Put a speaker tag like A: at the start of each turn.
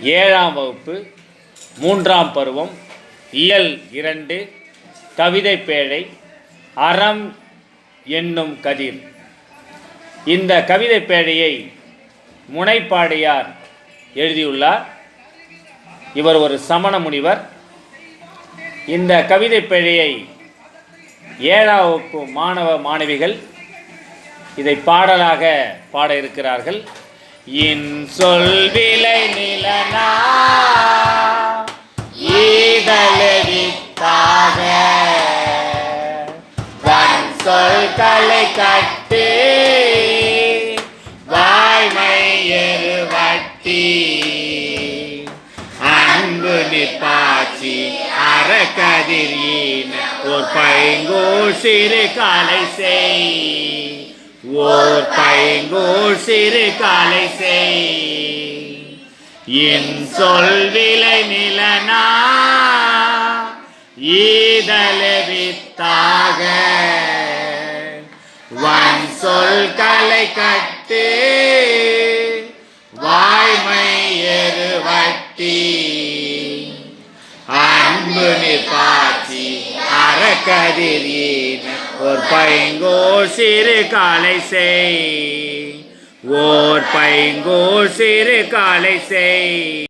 A: ஏழாம் வகுப்பு மூன்றாம் பருவம் இயல் இரண்டு கவிதை பேழை அறம் என்னும் கதிர். இந்த கவிதை பேழையை முனைப்பாடியார் எழுதியுள்ளார். இவர் ஒரு சமண முனிவர். இந்த கவிதை பேழையை ஏழாம் வகுப்பு மாணவ மாணவிகள் இதை பாடலாக பாட இருக்கிறார்கள். இன் சொல்விலை நில நிலனா வன் சொல் தலை கட்டி வாய்மை எருவட்டி. அன்பு நிப்பாச்சி அறக்கதிர் ஓர் பைங்கூழ் சிறு காலை செய். ஓர் பைங்கூழ் சிறு காலை செய். என் சொல் விலை நில ஈதலவித்தாக. வன் சொல் கலை கட்டு வாய்மை எருவட்டி. அன்பு நிப்பாச்சி அறக்கதிர் ஈன ஒரு பைங்கோர் சிறு காலை செய். ஓர் பைங்கோர் சிறு காலை செய்.